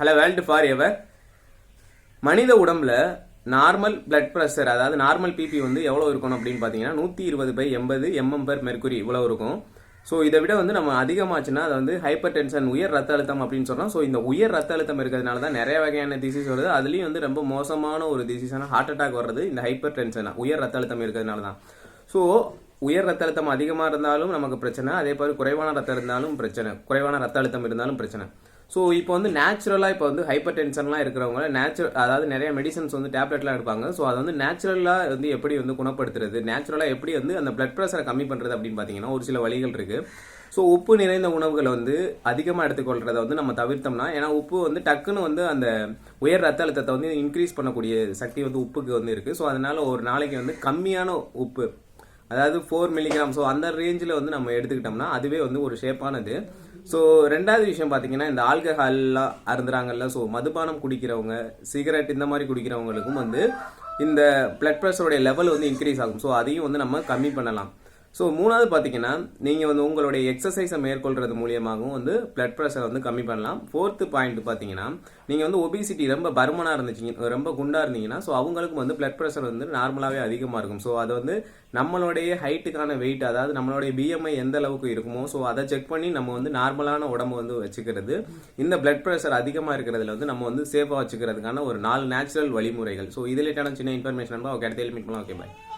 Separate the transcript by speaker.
Speaker 1: Hello world for ever மனித உடம்புல normal blood pressure அதாவது நார்மல் பிபி வந்து எவ்வளோ இருக்கணும் அப்படின்னு பார்த்தீங்கன்னா நூற்றி இருபது பை எண்பது எம்எம் பர் மெர்குரி இவ்வளோ இருக்கும். ஸோ இதை விட வந்து நம்ம அதிகமாச்சுன்னா அது வந்து ஹைப்பர் டென்ஷன் உயர் ரத்த அழுத்தம் அப்படின்னு சொல்கிறோம் ஸோ இந்த உயர் ரத்த அழுத்தம் இருக்கிறதுனால தான் நிறைய வகையான டிசீஸ் வருது. அதுலேயும் வந்து ரொம்ப மோசமான ஒரு டிசீஸான ஹார்ட் அட்டாக் வர்றது இந்த ஹைப்பர் டென்ஷன் உயர் ரத்த அழுத்தம் இருக்கிறதுனால தான். ஸோ உயர் ரத்த அழுத்தம் அதிகமாக இருந்தாலும் நமக்கு பிரச்சனை அதே மாதிரி குறைவான ரத்தம் இருந்தாலும் பிரச்சனை குறைவான ரத்த அழுத்தம் இருந்தாலும் பிரச்சனை. ஸோ இப்போ வந்து நேச்சுரலாக இப்போ வந்து ஹைப்பர் டென்ஷன்லாம் இருக்கிறவங்க நேச்சுரல் அதாவது நிறைய மெடிசன்ஸ் வந்து டேப்லெட்லாம் எடுப்பாங்க. ஸோ அதை வந்து நேச்சுரலாக வந்து எப்படி வந்து குணப்படுத்துறது நேச்சுரலாக எப்படி வந்து அந்த பிளட் ப்ரெஷரை கம்மி பண்ணுறது அப்படின்னு பார்த்தீங்கன்னா ஒரு சில வழிகள் இருக்குது ஸோ உப்பு நிறைந்த உணவுகளை வந்து அதிகமாக எடுத்துக்கொள்கிறத வந்து நம்ம தவிர்த்தோம்னா ஏன்னா உப்பு வந்து டக்குன்னு வந்து அந்த உயர் ரத்த அழுத்தத்தை வந்து இன்க்ரீஸ் பண்ணக்கூடிய சக்தி வந்து உப்புக்கு வந்து இருக்குது ஸோ அதனால ஒரு நாளைக்கு வந்து கம்மியான உப்பு அதாவது ஃபோர் மில்லிகிராம் ஸோ அந்த ரேஞ்சில் வந்து நம்ம எடுத்துக்கிட்டோம்னா அதுவே வந்து ஒரு ஷேப்பானது ஸோ ரெண்டாவது விஷயம் பார்த்தீங்கன்னா இந்த ஆல்கஹால்லாம் அருந்துறாங்கல்ல ஸோ மதுபானம் குடிக்கிறவங்க சிகரெட் இந்த மாதிரி குடிக்கிறவங்களுக்கும் வந்து இந்த பிளட் ப்ரெஷருடைய லெவல் வந்து இன்க்ரீஸ் ஆகும். ஸோ அதையும் வந்து நம்ம கம்மி பண்ணலாம். ஸோ மூணாவது பார்த்தீங்கன்னா நீங்கள் வந்து உங்களுடைய எக்ஸசைஸை மேற்கொள்கிறது மூலியமாகவும் வந்து பிளட் ப்ரெஷர் வந்து கம்மி பண்ணலாம். ஃபோர்த்து பாயிண்ட் பார்த்தீங்கன்னா நீங்கள் வந்து ஒபிசிட்டி ரொம்ப பருமனாக இருந்துச்சிங்க ரொம்ப குண்டாக இருந்தீங்கன்னா ஸோ அவங்களுக்கும் வந்து பிளட் ப்ரெஷர் வந்து நார்மலாகவே அதிகமாக இருக்கும். ஸோ அது வந்து நம்மளுடைய ஹைட்டுக்கான வெயிட் அதாவது நம்மளுடைய பிஎம்ஐ எந்த அளவுக்கு இருக்குமோ ஸோ அதை செக் பண்ணி நம்ம வந்து நார்மலான உடம்பு வந்து வச்சுக்கிறது. இந்த பிளட் ப்ரெஷர் அதிகமாக இருக்கிறதுல வந்து நம்ம வந்து சேஃபாக வச்சுக்கிறதுக்கான ஒரு நாலு நேச்சுரல் வழிமுறைகள். ஸோ இது ரிலேட்டான சின்ன இன்ஃபர்மேஷன் ஓகே அடுத்த மீட் பண்ணலாம். Okay bye